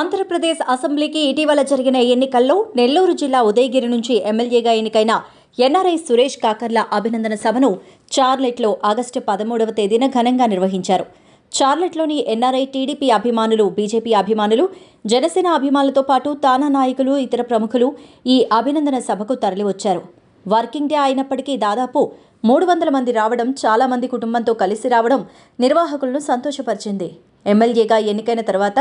ఆంధ్రప్రదేశ్ అసెంబ్లీకి ఇటీవల జరిగిన ఎన్నికల్లో నెల్లూరు జిల్లా ఉదయగిరి నుంచి ఎమ్మెల్యేగా ఎన్నికైన ఎన్ఆర్ఐ సురేష్ కాకర్ల అభినందన సభను చార్లెట్లో ఆగస్టు పదమూడవ తేదీన ఘనంగా నిర్వహించారు. చార్లెట్లోని ఎన్ఆర్ఐ టీడీపీ అభిమానులు బీజేపీ అభిమానులు జనసేన అభిమానులతో పాటు తానా నాయకులు ఇతర ప్రముఖులు ఈ అభినందన సభకు తరలివచ్చారు. వర్కింగ్ డే అయినప్పటికీ దాదాపు మూడు వందల మంది రావడం చాలామంది కుటుంబంతో కలిసి రావడం నిర్వాహకులను సంతోషపరిచింది. ఎమ్మెల్యేగా ఎన్నికైన తర్వాత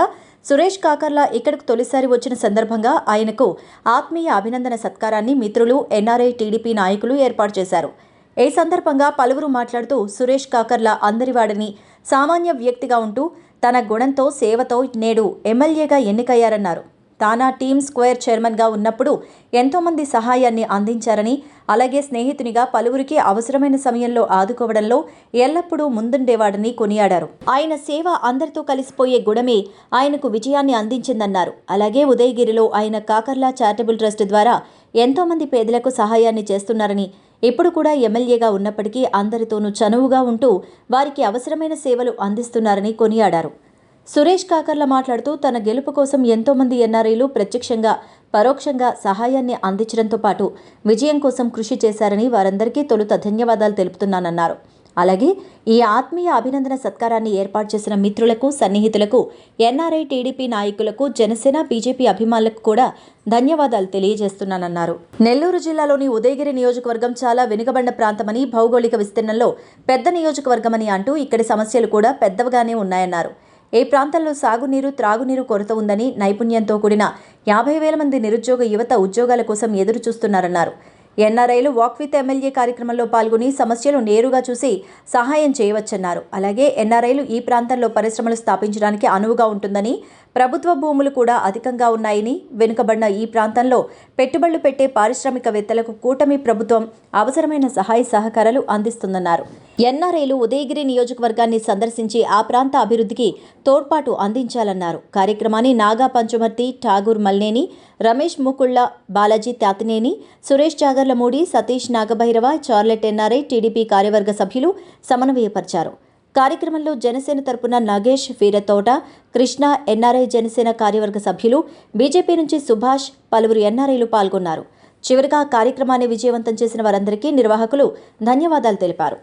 సురేష్ కాకర్లా ఇక్కడకు తొలిసారి వచ్చిన సందర్భంగా ఆయనకు ఆత్మీయ అభినందన సత్కారాన్ని మిత్రులు ఎన్ఆర్ఐ టీడీపీ నాయకులు ఏర్పాటు చేశారు. ఈ సందర్భంగా పలువురు మాట్లాడుతూ సురేష్ కాకర్లా అందరివాడని సామాన్య వ్యక్తిగా ఉంటూ తన గుణంతో సేవతో నేడు ఎమ్మెల్యేగా ఎన్నికయ్యారన్నారు. తానా టీమ్ స్క్వేర్ చైర్మన్గా ఉన్నప్పుడు ఎంతోమంది సహాయాన్ని అందించారని అలాగే స్నేహితునిగా పలువురికి అవసరమైన సమయంలో ఆదుకోవడంలో ఎల్లప్పుడూ ముందుండేవాడని కొనియాడారు. ఆయన సేవ అందరితో కలిసిపోయే గుణమే ఆయనకు విజయాన్ని అందించిందన్నారు. అలాగే ఉదయగిరిలో ఆయన కాకర్లా చారిటబుల్ ట్రస్ట్ ద్వారా ఎంతోమంది పేదలకు సహాయాన్ని చేస్తున్నారని ఇప్పుడు కూడా ఎమ్మెల్యేగా ఉన్నప్పటికీ అందరితోనూ చనువుగా ఉంటూ వారికి అవసరమైన సేవలు అందిస్తున్నారని కొనియాడారు. సురేష్ కాకర్ల మాట్లాడుతూ తన గెలుపు కోసం ఎంతోమంది ఎన్ఆర్ఐలు ప్రత్యక్షంగా పరోక్షంగా సహాయాన్ని అందించడంతో పాటు విజయం కోసం కృషి చేశారని వారందరికీ తొలుత ధన్యవాదాలు తెలుపుతున్నానన్నారు. అలాగే ఈ ఆత్మీయ అభినందన సత్కారాన్ని ఏర్పాటు చేసిన మిత్రులకు సన్నిహితులకు ఎన్ఆర్ఐ టీడీపీ నాయకులకు జనసేన బీజేపీ అభిమానులకు కూడా ధన్యవాదాలు తెలియజేస్తున్నానన్నారు. నెల్లూరు జిల్లాలోని ఉదయగిరి నియోజకవర్గం చాలా వెనుకబడిన ప్రాంతమని భౌగోళిక విస్తీర్ణంలో పెద్ద నియోజకవర్గమని అంటూ ఇక్కడి సమస్యలు కూడా పెద్దవిగానే ఉన్నాయన్నారు. ఏ ప్రాంతంలో సాగునీరు త్రాగునీరు కొరత ఉందని నైపుణ్యంతో కూడిన యాభై వేల మంది నిరుద్యోగ యువత ఉద్యోగాల కోసం ఎదురు చూస్తున్నారన్నారు. ఎన్ఆర్ఐలు వాక్ విత్ ఎమ్మెల్యే కార్యక్రమంలో పాల్గొని సమస్యలు నేరుగా చూసి సహాయం చేయవచ్చన్నారు. అలాగే ఎన్ఆర్ఐలు ఈ ప్రాంతంలో పరిశ్రమలు స్థాపించడానికి అనువుగా ఉంటుందని ప్రభుత్వ భూములు కూడా అధికంగా ఉన్నాయని వెనుకబడిన ఈ ప్రాంతంలో పెట్టుబడులు పెట్టే పారిశ్రామికవేత్తలకు కూటమి ప్రభుత్వం అవసరమైన సహాయ సహకారాలు అందిస్తుందన్నారు. ఎన్ఆర్ఐలు ఉదయగిరి నియోజకవర్గాన్ని సందర్శించి ఆ ప్రాంత అభివృద్ధికి తోడ్పాటు అందించాలన్నారు. కార్యక్రమాన్ని Naga Panchamarthi Tagore Malneni Ramesh Mukkulla Balaji Tatineni Suresh Jagarlamudi Satish Nagabhairava Charlotte NRI TDP కార్యవర్గ సభ్యులు సమన్వయపరిచారు. కార్యక్రమంలో జనసేన తరపున నాగేష్ వీరతోట కృష్ణ ఎన్ఆర్ఐ జనసేన కార్యవర్గ సభ్యులు బీజేపీ నుంచి సుభాష్ పలువురు ఎన్ఆర్ఐలు పాల్గొన్నారు. చివరిగా కార్యక్రమాన్ని విజయవంతం చేసిన వారందరికీ నిర్వాహకులు ధన్యవాదాలు తెలిపారు.